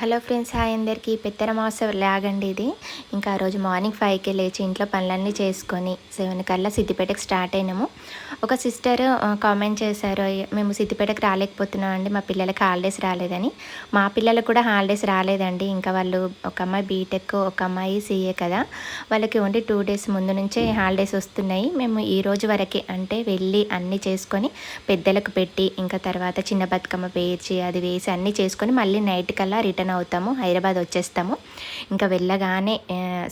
Hello friends hi అందరికీ. పెత్తర మాస లాగండి ఇది. ఇంకా ఆ రోజు మార్నింగ్ ఫైవ్కి లేచి ఇంట్లో పనులన్నీ చేసుకొని సెవెన్ కల్లా సిద్దిపేటకి స్టార్ట్ అయినాము. ఒక సిస్టర్ కామెంట్ చేశారు మేము సిద్దిపేటకు రాలేకపోతున్నాం అండి మా పిల్లలకి హాలిడేస్ రాలేదని. మా పిల్లలకు కూడా హాలిడేస్ రాలేదండి. ఇంకా వాళ్ళు ఒక అమ్మాయి బీటెక్ ఒక అమ్మాయి సీఏ కదా. వాళ్ళకి ఓన్లీ టూ డేస్ ముందు నుంచే హాలిడేస్ వస్తున్నాయి. మేము ఈ రోజు వరకే అంటే వెళ్ళి అన్నీ చేసుకొని పెద్దలకు పెట్టి ఇంకా తర్వాత చిన్న బతుకమ్మ పేర్చి అది వేసి అన్నీ చేసుకొని మళ్ళీ నైట్ కల్లా రిటర్న్ అవుతాము హైదరాబాద్ వచ్చేస్తాము. ఇంకా వెళ్ళగానే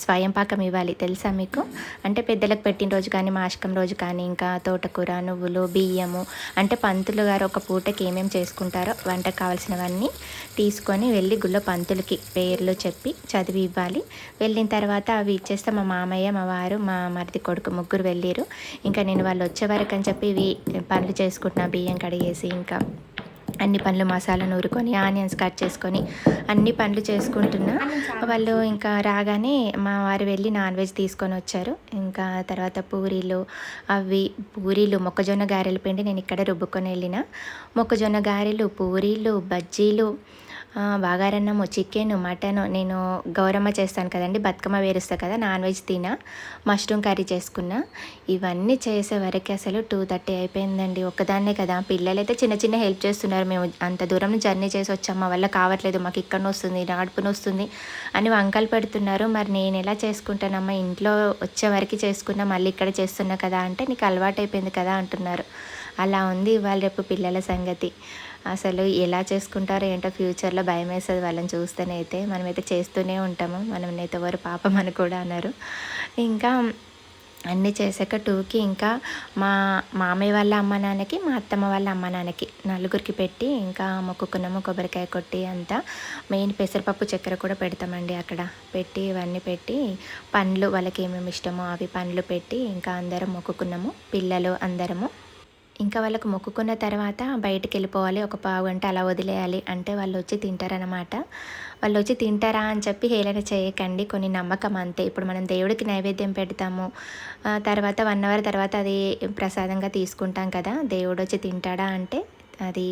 స్వయం పాకం ఇవ్వాలి తెలుసా మీకు? అంటే పెద్దలకు పెట్టిన రోజు కానీ మాషకం రోజు కానీ ఇంకా తోటకూర నువ్వులు బియ్యము అంటే పంతులు గారు ఒక పూటకి ఏమేమి చేసుకుంటారో వంట కావాల్సినవన్నీ తీసుకొని వెళ్ళి గుళ్ళో పంతులకి పేర్లు చెప్పి చదివి ఇవ్వాలి. వెళ్ళిన తర్వాత అవి ఇచ్చేస్తే మా మామయ్య మా వారు మా మరిది కొడుకు ముగ్గురు వెళ్ళారు ఇంకా నేను వాళ్ళు వచ్చే వరకు అని చెప్పి ఇవి పనులు చేసుకుంటున్నా బియ్యం కడిగేసి ఇంకా అన్ని పండ్లు మసాలా నూరుకొని ఆనియన్స్ కట్ చేసుకొని అన్ని పనులు చేసుకుంటున్నా. వాళ్ళు ఇంకా రాగానే మా వారు వెళ్ళి నాన్ వెజ్ తీసుకొని వచ్చారు. ఇంకా తర్వాత పూరీలు అవి పూరీలు మొక్కజొన్న గారెల పిండి నేను ఇక్కడ రుబ్బుకొని వెళ్ళిన. మొక్కజొన్న గారెలు పూరీలు బజ్జీలు బాగారన్నము చికెన్ మటన్ నేను గౌరమ్మ చేస్తాను కదండి బతుకమ్మ వేరుస్తా కదా నాన్ వెజ్ తినా మష్రూమ్ కర్రీ చేసుకున్నా. ఇవన్నీ చేసే వరకు అసలు టూ థర్టీ అయిపోయిందండి. ఒక్కదాన్నే కదా. పిల్లలైతే చిన్న చిన్న హెల్ప్ చేస్తున్నారు. మేము అంత దూరం జర్నీ చేసి వచ్చాం. మా వల్ల కావట్లేదు. మాకు ఇక్కడ వస్తుంది నడుపున వస్తుంది అని వంకలు పెడుతున్నారు. మరి నేను ఎలా చేసుకుంటానమ్మా? ఇంట్లో వచ్చే వరకు చేసుకున్నా మళ్ళీ ఇక్కడ చేస్తున్నా కదా అంటే నీకు అలవాటు అయిపోయింది కదా అంటున్నారు. అలా ఉంది ఇవాళ రేపు పిల్లల సంగతి. అసలు ఎలా చేసుకుంటారో ఏంటో ఫ్యూచర్లో భయం వేస్తుంది వాళ్ళని అయితే. మనమైతే చేస్తూనే ఉంటాము. మనం నేతవారు పాపం అని కూడా అన్నారు ఇంకా అన్నీ చేశాక టూకి ఇంకా మా మామయ్య వాళ్ళ అమ్మ నాన్నకి మా అత్తమ్మ వాళ్ళ అమ్మ నాన్నకి నలుగురికి పెట్టి ఇంకా మొక్కుకున్నాము కొబ్బరికాయ కొట్టి అంతా మెయిన్ పెసరపప్పు చక్కెర కూడా పెడతామండి అక్కడ. పెట్టి ఇవన్నీ పెట్టి పండ్లు వాళ్ళకి ఏమేమి ఇష్టమో అవి పండ్లు పెట్టి ఇంకా అందరం మొక్కుకున్నాము పిల్లలు అందరము ఇంకా వాళ్ళకు మొక్కుకున్న తర్వాత బయటికి వెళ్ళిపోవాలి ఒక పావు గంట అలా వదిలేయాలి. అంటే వాళ్ళు వచ్చి తింటారనమాట వాళ్ళు వచ్చి తింటారా అని చెప్పి హేళన చేయకండి. కొన్ని నమ్మకం అంతే. ఇప్పుడు మనం దేవుడికి నైవేద్యం పెడతాము. తర్వాత వన్ అవర్ తర్వాత అది ప్రసాదంగా తీసుకుంటాం కదా. దేవుడు వచ్చి తింటాడా అంటే అది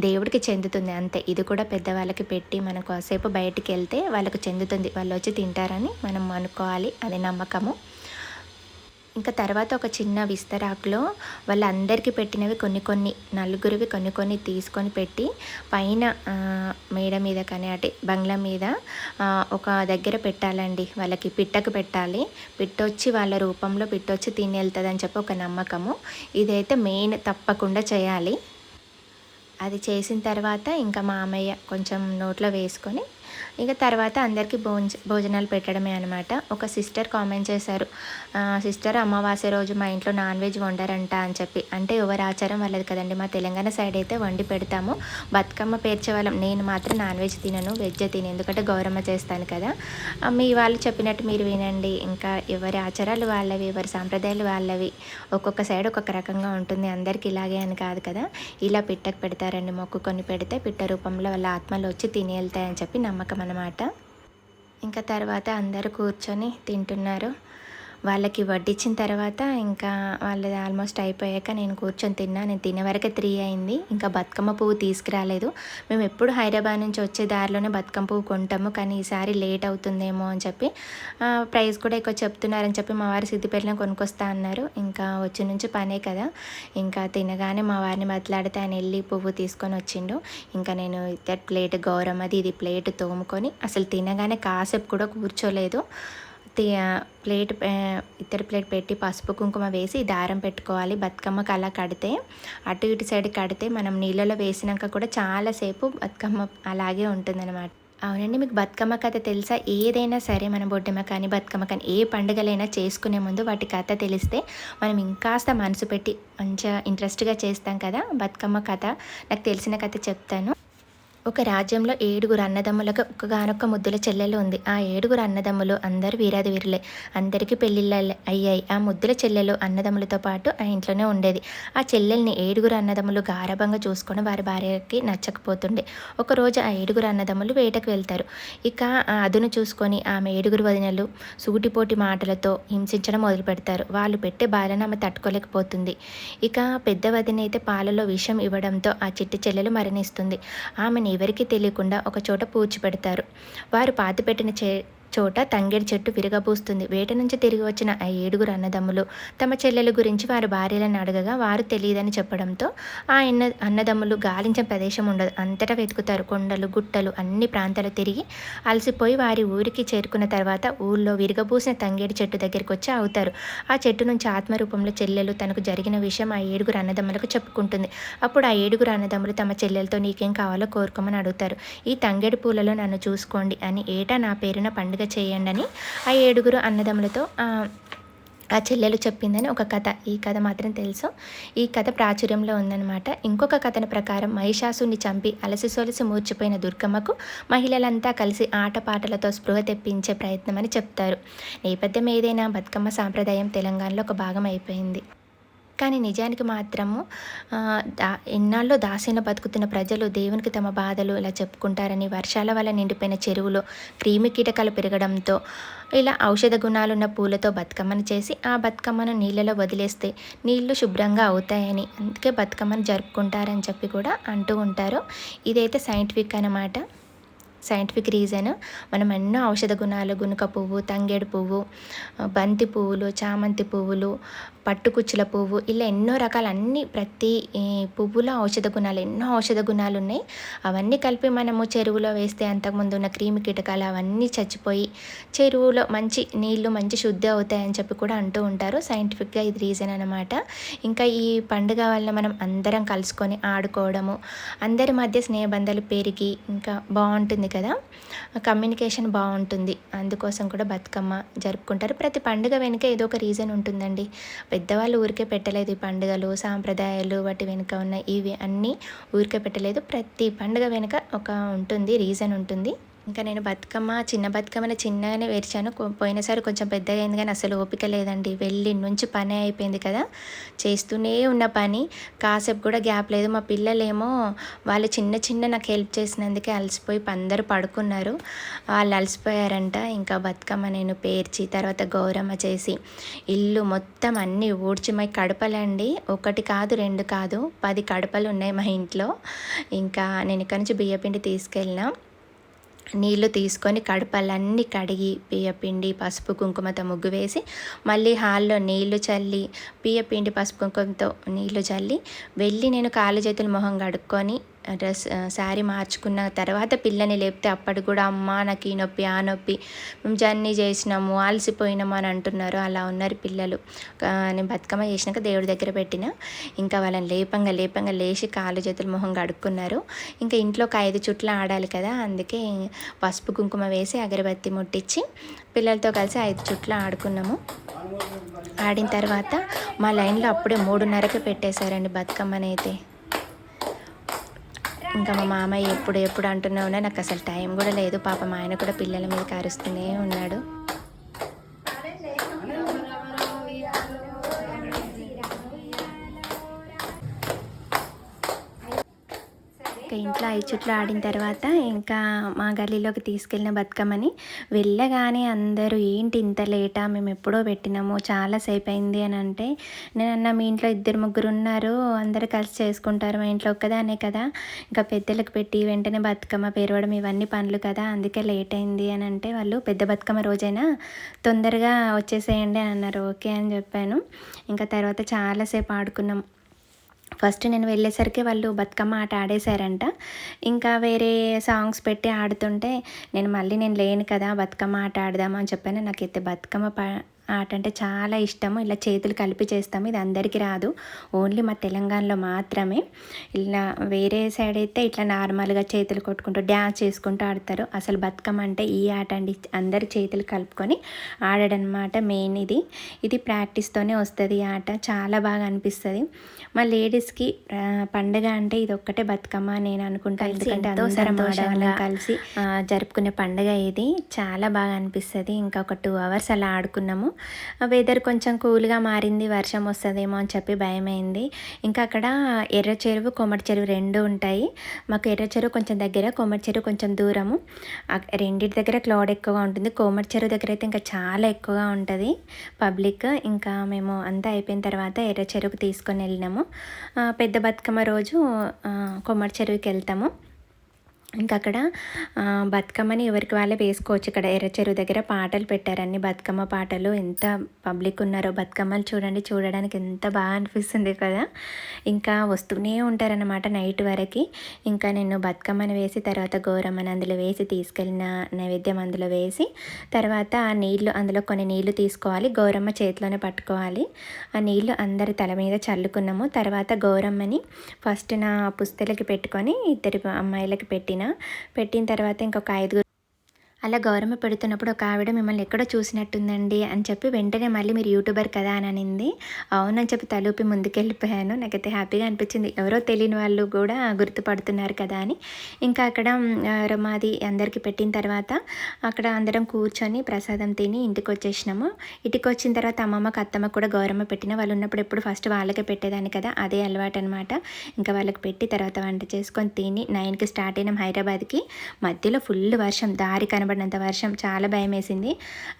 దేవుడికి చెందుతుంది అంతే. ఇది కూడా పెద్దవాళ్ళకి పెట్టి మనం కాసేపు బయటికి వెళ్తే వాళ్ళకు చెందుతుంది. వాళ్ళు వచ్చి తింటారని మనం అనుకోవాలి. అది నమ్మకము. ఇంకా తర్వాత ఒక చిన్న విస్తరాకులో వాళ్ళందరికీ పెట్టినవి కొన్ని కొన్ని నలుగురివి కొన్ని కొన్ని తీసుకొని పెట్టి పైన మేడ మీద కానీ అటే బంగ్లా మీద ఒక దగ్గర పెట్టాలండి. వాళ్ళకి పిట్టకు పెట్టాలి. పిట్టొచ్చి వాళ్ళ రూపంలో పిట్టొచ్చి తిని వెళ్తుందని చెప్పి ఒక నమ్మకము. ఇదైతే మెయిన్ తప్పకుండా చేయాలి. అది చేసిన తర్వాత ఇంకా మామయ్య కొంచెం నోట్లో వేసుకొని ఇక తర్వాత అందరికీ భోజ భోజనాలు పెట్టడమే అనమాట ఒక సిస్టర్ కామెంట్ చేశారు. సిస్టర్ అమావాస్య రోజు మా ఇంట్లో నాన్ వెజ్ వండరంట అని చెప్పి. అంటే ఎవరి ఆచారం వాళ్ళది కదండి. మా తెలంగాణ సైడ్ అయితే వండి పెడతాము. బతుకమ్మ పేర్చే వాళ్ళం. నేను మాత్రం నాన్ వెజ్ తినను వెజ్ తిని. ఎందుకంటే గౌరమ్మ చేస్తాను కదా. మీ వాళ్ళు చెప్పినట్టు మీరు వినండి. ఇంకా ఎవరి ఆచారాలు వాళ్ళవి ఎవరి సాంప్రదాయాలు వాళ్ళవి ఒక్కొక్క సైడ్ ఒక్కొక్క రకంగా ఉంటుంది. అందరికి ఇలాగే అని కాదు కదా. ఇలా పిట్టకు పెడతారండి. మొక్కుకొని పెడితే పిట్ట రూపంలో వాళ్ళ ఆత్మలు వచ్చి తిని వెళ్తాయని చెప్పి నమ్మకం అన్నమాట. ఇంకా తర్వాత అందరూ కూర్చొని తింటున్నారు. వాళ్ళకి వడ్డించిన తర్వాత ఇంకా వాళ్ళది ఆల్మోస్ట్ అయిపోయాక నేను కూర్చొని తిన్నా. నేను తినే వరకే త్రీ అయింది. ఇంకా బతుకమ్మ పువ్వు తీసుకురాలేదు. మేము ఎప్పుడు హైదరాబాద్ నుంచి వచ్చే దారిలోనే బతుకమ్మ పువ్వు కొంటాము. కానీ ఈసారి లేట్ అవుతుందేమో అని చెప్పి ప్రైస్ కూడా ఎక్కువ చెప్తున్నారని చెప్పి మా వారు సిద్దిపేటలో కొనుక్కొస్తా అన్నారు. ఇంకా వచ్చి నుంచి పనే కదా. ఇంకా తినగానే మా వారిని మాట్లాడితే ఆయన వెళ్ళి పువ్వు తీసుకొని వచ్చిండు. ఇంకా నేను ఇద్దరు ప్లేట్ గౌరమ్మది ఇది ప్లేట్ తోముకొని అసలు తినగానే కాసేపు కూడా కూర్చోలేదు. ప్లేట్ ఆ, ఇతర ప్లేట్ పెట్టి పసుపు కుంకుమ వేసి దారం పెట్టుకోవాలి. బతుకమ్మకు అలా కడితే అటు ఇటు సైడ్ కడితే మనం నీళ్ళలో వేసినాక కూడా చాలాసేపు బతుకమ్మ అలాగే ఉంటుందన్నమాట. అవునండి మీకు బతుకమ్మ కథ తెలుసా? ఏదైనా సరే మన బొడ్డమ్మ కానీ బతుకమ్మ కానీ ఏ పండుగలైనా చేసుకునే ముందు వాటి కథ తెలిస్తే మనం ఇంకాస్త మనసు పెట్టి మంచిగా ఇంట్రెస్ట్గా చేస్తాం కదా బతుకమ్మ కథ. నాకు తెలిసిన కథ చెప్తాను. ఒక రాజ్యంలో ఏడుగురు అన్నదమ్ములకు ఒకగానొక్క ముద్దుల చెల్లెలు ఉంది. ఆ ఏడుగురు అన్నదమ్ములు అందరూ వీరాది వీరులే. అందరికీ పెళ్ళిళ్ళు అయ్యాయి. ఆ ముద్దుల చెల్లెలు అన్నదమ్ములతో పాటు ఆ ఇంట్లోనే ఉండేది. ఆ చెల్లెల్ని ఏడుగురు అన్నదమ్ములు గారభంగా చూసుకొని వారి భార్యకి నచ్చకపోతుండే. ఒకరోజు ఆ ఏడుగురు అన్నదమ్ములు వేటకు వెళ్తారు. ఇక ఆ అదును చూసుకొని ఆమె ఏడుగురు వదినలు సూటిపోటి మాటలతో హింసించడం మొదలు పెడతారు వాళ్ళు పెట్టే బాలను ఆమె తట్టుకోలేకపోతుంది. ఇక పెద్ద వదిన అయితే పాలలో విషం ఇవ్వడంతో ఆ చిట్టి చెల్లెలు మరణిస్తుంది. ఆమెని ఎవరికీ తెలియకుండా ఒక చోట పూడ్చిపెడతారు. వారు పాతిపెట్టిన చే చోట తంగేడి చెట్టు విరగబూస్తుంది. వేట నుంచి తిరిగి వచ్చిన ఆ ఏడుగురు అన్నదమ్ములు తమ చెల్లెల గురించి వారి భార్యలను అడగగా వారు తెలియదని చెప్పడంతో ఆ అన్న అన్నదమ్ములు గాలించిన ప్రదేశం ఉండదు. అంతటా వెతుకుతారు. కొండలు గుట్టలు అన్ని ప్రాంతాలు తిరిగి అలసిపోయి వారి ఊరికి చేరుకున్న తర్వాత ఊళ్ళో విరగబూసిన తంగేడి చెట్టు దగ్గరికి వచ్చి అవుతారు ఆ చెట్టు నుంచి ఆత్మరూపంలో చెల్లెలు తనకు జరిగిన విషయం ఆ ఏడుగురు అన్నదమ్ములకు చెప్పుకుంటుంది. అప్పుడు ఆ ఏడుగురు అన్నదమ్ములు తమ చెల్లెలతో నీకేం కావాలో కోరుకోమని అడుగుతారు. ఈ తంగేడి పూలలో నన్ను చూసుకోండి అని ఏటా నా పేరున పండుగ చేయండి అని ఆ ఏడుగురు అన్నదమ్ములతో ఆ చెల్లెలు చెప్పిందని ఒక కథ. ఈ కథ మాత్రం తెలుసు. ఈ కథ ప్రాచుర్యంలో ఉందన్నమాట. ఇంకొక కథన ప్రకారం మహిషాసుని చంపి అలసి సొలసి మూర్చిపోయిన దుర్గమ్మకు మహిళలంతా కలిసి ఆటపాటలతో స్పృహ తెప్పించే ప్రయత్నం అని చెప్తారు. నేపథ్యం ఏదైనా బతుకమ్మ సాంప్రదాయం తెలంగాణలో ఒక భాగం అయిపోయింది. కానీ నిజానికి మాత్రము దా ఎన్నాళ్ళు దాసిన బతుకుతున్న ప్రజలు దేవునికి తమ బాధలు ఇలా చెప్పుకుంటారని వర్షాల వల్ల నిండిపోయిన చెరువులో క్రిమి కీటకాలు పెరగడంతో ఇలా ఔషధ గుణాలున్న పూలతో బతుకమ్మను చేసి ఆ బతుకమ్మను నీళ్ళలో వదిలేస్తే నీళ్ళు శుభ్రంగా అవుతాయని అందుకే బతుకమ్మను జరుపుకుంటారని చెప్పి కూడా అంటూ ఉంటారు. ఇదైతే సైంటిఫిక్ అనమాట సైంటిఫిక్ రీజన్. మనం ఎన్నో ఔషధ గుణాలు గునుక పువ్వు తంగేడు పువ్వు బంతి పువ్వులు చామంతి పువ్వులు పట్టుకుచ్చుల పువ్వు ఇలా ఎన్నో రకాల అన్ని ప్రతి పువ్వులో ఔషధ గుణాలు ఎన్నో ఔషధ గుణాలు ఉన్నాయి. అవన్నీ కలిపి మనము చెరువులో వేస్తే అంతకుముందు ఉన్న క్రిమి కీటకాలు అవన్నీ చచ్చిపోయి చెరువులో మంచి నీళ్ళు మంచి శుద్ధి అవుతాయని చెప్పి కూడా అంటూ ఉంటారు. సైంటిఫిక్గా ఇది రీజన్ అనమాట ఇంకా ఈ పండుగ వల్ల మనం అందరం కలుసుకొని ఆడుకోవడము అందరి మధ్య స్నేహబంధాలు పెరిగి ఇంకా బాగుంటుంది కదా. కమ్యూనికేషన్ బాగుంటుంది. అందుకోసం కూడా బతుకమ్మ జరుపుకుంటారు. ప్రతి పండుగ వెనుక ఏదో ఒక రీజన్ ఉంటుందండి. పెద్దవాళ్ళు ఊరికే పెట్టలేదు ఈ పండుగలు సాంప్రదాయాలు వాటి వెనుక ఉన్న ఇవి అన్నీ ఊరికే పెట్టలేదు. ప్రతి పండుగ వెనుక ఒక ఉంటుంది రీజన్ ఉంటుంది. ఇంకా నేను బతుకమ్మ చిన్న బతుకమ్మని చిన్నగానే వేర్చాను. పోయినసారి కొంచెం పెద్దగా అయింది కానీ అసలు ఓపిక లేదండి. వెళ్ళి నుంచి పని అయిపోయింది కదా. చేస్తూనే ఉన్న పని. కాసేపు కూడా గ్యాప్ లేదు. మా పిల్లలేమో వాళ్ళు చిన్న చిన్న నాకు హెల్ప్ చేసినందుకే అలసిపోయి అందరూ పడుకున్నారు. వాళ్ళు అలసిపోయారంట. ఇంకా బతుకమ్మ నేను పేర్చి తర్వాత గౌరమ్మ చేసి ఇల్లు మొత్తం అన్నీ ఊడ్చి మై కడపలండి. ఒకటి కాదు రెండు కాదు. పది కడపలు ఉన్నాయి మా ఇంట్లో. ఇంకా నేను ఇక్కడ నుంచి బియ్యపిండి తీసుకెళ్ళినా. నీళ్ళు తీసుకొని కడపలన్నీ కడిగి బియ్యపిండి పసుపు కుంకుమతో ముగ్గు వేసి మళ్ళీ హాల్లో నీళ్ళు చల్లి బియ్యపిండి పసుపు కుంకుమతో నీళ్ళు చల్లి వెళ్ళి నేను కాళ్ళు చేతులు మొహం కడుక్కొని డ్రెస్ శారీ మార్చుకున్న తర్వాత పిల్లని లేపితే అప్పటి కూడా అమ్మ నాకు ఈ నొప్పి ఆ నొప్పి మేము జర్నీ చేసినాము అలసిపోయినాము అని అంటున్నారు. అలా ఉన్నారు పిల్లలు. నేను బతుకమ్మ చేసినాక దేవుడి దగ్గర పెట్టిన. ఇంకా వాళ్ళని లేపంగా లేపంగా లేచి కాళ్ళు చేతులు మొహం కడుక్కున్నారు. ఇంకా ఇంట్లో ఒక ఐదు చుట్లు ఆడాలి కదా అందుకే పసుపు కుంకుమ వేసి అగరబత్తి ముట్టించి పిల్లలతో కలిసి ఐదు చుట్లు ఆడుకున్నాము. ఆడిన తర్వాత మా లైన్లో అప్పుడే మూడున్నరకే పెట్టేశారండి బతుకమ్మనైతే. ఇంకా మా మామయ్య ఎప్పుడు ఎప్పుడు అంటూనే ఉన్నా నాకు అసలు టైం కూడా లేదు. పాప మా ఆయన కూడా పిల్లల మీద కారుస్తూనే ఉన్నాడు. ఇంకా ఇంట్లో ఐదు చుట్లు ఆడిన తర్వాత ఇంకా మా గల్లీలోకి తీసుకెళ్ళిన బతుకమ్మని వెళ్ళగానే అందరూ ఏంటి ఇంత లేటా? మేము ఎప్పుడో పెట్టినాము చాలా సేపు అయింది అని అంటే నేను అన్న మీ ఇంట్లో ఇద్దరు ముగ్గురు ఉన్నారు అందరు కలిసి చేసుకుంటారు మా ఇంట్లో ఒక్కదానే కదా. ఇంకా పెద్దలకు పెట్టి వెంటనే బతుకమ్మ పేరవడం ఇవన్నీ పనులు కదా అందుకే లేట్ అయింది అని అంటే వాళ్ళు పెద్ద బతుకమ్మ రోజైనా తొందరగా వచ్చేసేయండి అని అన్నారు. ఓకే అని చెప్పాను. ఇంకా తర్వాత చాలాసేపు ఆడుకున్నాం. ఫస్ట్ నేను వెళ్ళేసరికి వాళ్ళు బతుకమ్మ ఆట ఆడేశారంట. ఇంకా వేరే సాంగ్స్ పెట్టి ఆడుతుంటే నేను మళ్ళీ నేను లేను కదా బతుకమ్మ ఆట ఆడదామని చెప్పాను. నాకైతే బతుకమ్మ ఆట అంటే చాలా ఇష్టము. ఇలా చేతులు కలిపి చేస్తాము. ఇది అందరికీ రాదు. ఓన్లీ మా తెలంగాణలో మాత్రమే. ఇలా వేరే సైడ్ అయితే ఇట్లా నార్మల్గా చేతులు కొట్టుకుంటూ డ్యాన్స్ చేసుకుంటూ ఆడతారు. అసలు బతుకమ్మ అంటే ఈ ఆట అండి. అందరి చేతులు కలుపుకొని ఆడడనమాట మెయిన్ ఇది. ఇది ప్రాక్టీస్తోనే వస్తుంది ఈ ఆట. చాలా బాగా అనిపిస్తుంది. మా లేడీస్కి పండుగ అంటే ఇది ఒక్కటే బతుకమ్మ నేను అనుకుంటా. ఎందుకంటే అందరం కలిసి. జరుపుకునే పండుగ ఇది. చాలా బాగా అనిపిస్తుంది. ఇంకా ఒక టూ అవర్స్ అలా ఆడుకున్నాము. వెదర్ కొంచెం కూల్గా మారింది వర్షం వస్తుందేమో అని చెప్పి భయమైంది. ఇంకా అక్కడ ఎర్ర చెరువు కొమ్మటి చెరువు రెండు ఉంటాయి. మాకు ఎర్ర చెరువు కొంచెం దగ్గర కొమ్మటి చెరువు కొంచెం దూరము. రెండింటి దగ్గర క్లౌడ్ ఎక్కువగా ఉంటుంది. కోమటి చెరువు దగ్గర అయితే ఇంకా చాలా ఎక్కువగా ఉంటుంది పబ్లిక్ ఇంకా మేము అంతా అయిపోయిన తర్వాత ఎర్ర చెరువుకు తీసుకొని వెళ్ళినాము. పెద్ద బతుకమ్మ రోజు కొమ్మటి చెరువుకి వెళ్తాము. ఇంకా అక్కడ బతుకమ్మని ఎవరికి వాళ్ళే వేసుకోవచ్చు. ఇక్కడ ఎర్ర చెరువు దగ్గర పాటలు పెట్టారు అన్ని. బతుకమ్మ పాటలు ఎంత పబ్లిక్ ఉన్నారో బతుకమ్మలు చూడండి చూడడానికి ఎంత బాగా అనిపిస్తుంది కదా. ఇంకా వస్తూనే ఉంటారనమాట నైట్ వరకు. ఇంకా నేను బతుకమ్మని వేసి తర్వాత గౌరమ్మని అందులో వేసి తీసుకెళ్ళిన నైవేద్యం అందులో వేసి తర్వాత ఆ నీళ్ళు అందులో కొన్ని నీళ్ళు తీసుకోవాలి. గౌరమ్మ చేతిలోనే పట్టుకోవాలి. ఆ నీళ్ళు అందరి తల మీద చల్లుకున్నాము. తర్వాత గౌరమ్మని ఫస్ట్ నా పుస్తలకి పెట్టుకొని ఇద్దరి అమ్మాయిలకి పెట్టిన పెట్టిన తర్వాత ఇంకొక ఐదుగురు అలా గౌరమ్మ పెడుతున్నప్పుడు ఒక ఆవిడ మిమ్మల్ని ఎక్కడో చూసినట్టుందండి అని చెప్పి వెంటనే మళ్ళీ మీరు యూట్యూబర్ కదా అని అనింది. అవునని చెప్పి తలూపి ముందుకెళ్ళిపోయాను. నాకైతే హ్యాపీగా అనిపించింది. ఎవరో తెలియని వాళ్ళు కూడా గుర్తుపడుతున్నారు కదా అని. ఇంకా అక్కడ రమాది అందరికీ పెట్టిన తర్వాత అక్కడ అందరం కూర్చొని ప్రసాదం తిని ఇంటికి వచ్చేసినాము ఇంటికి వచ్చిన తర్వాత అమ్మమ్మకి అత్తమ్మ కూడా గౌరమ్మ పెట్టిన వాళ్ళు ఉన్నప్పుడు ఎప్పుడు ఫస్ట్ వాళ్ళకే పెట్టేదాన్ని కదా. అదే అలవాటు అనమాట ఇంకా వాళ్ళకి పెట్టి తర్వాత వంట చేసుకొని తిని నైన్కి స్టార్ట్ అయినాం హైదరాబాద్కి. మధ్యలో ఫుల్ వర్షం దారి కనబడినంత వర్షం చాలా భయం వేసింది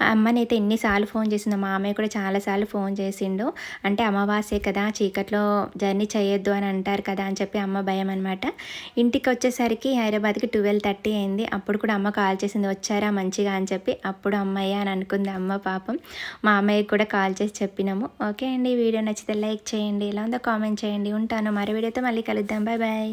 అమ్మనైతే ఎన్నిసార్లు ఫోన్ చేసిందో మా అమ్మాయి కూడా చాలాసార్లు ఫోన్ చేసిండు. అంటే అమావాస్యే కదా చీకట్లో జర్నీ చేయొద్దు అని అంటారు కదా అని చెప్పి అమ్మ భయం అనమాట ఇంటికి వచ్చేసరికి హైదరాబాద్కి ట్వెల్వ్ థర్టీ అయింది. అప్పుడు కూడా అమ్మ కాల్ చేసింది వచ్చారా మంచిగా? అని చెప్పి అప్పుడు అమ్మయ్య అని అనుకుంది అమ్మ పాపం. మా అమ్మయ్యకి కూడా కాల్ చేసి చెప్పినాము. ఓకే అండి వీడియో నచ్చితే లైక్ చేయండి ఎలా ఉందో కామెంట్ చేయండి. ఉంటాను మరో వీడియోతో మళ్ళీ కలుద్దాం. Bye bye.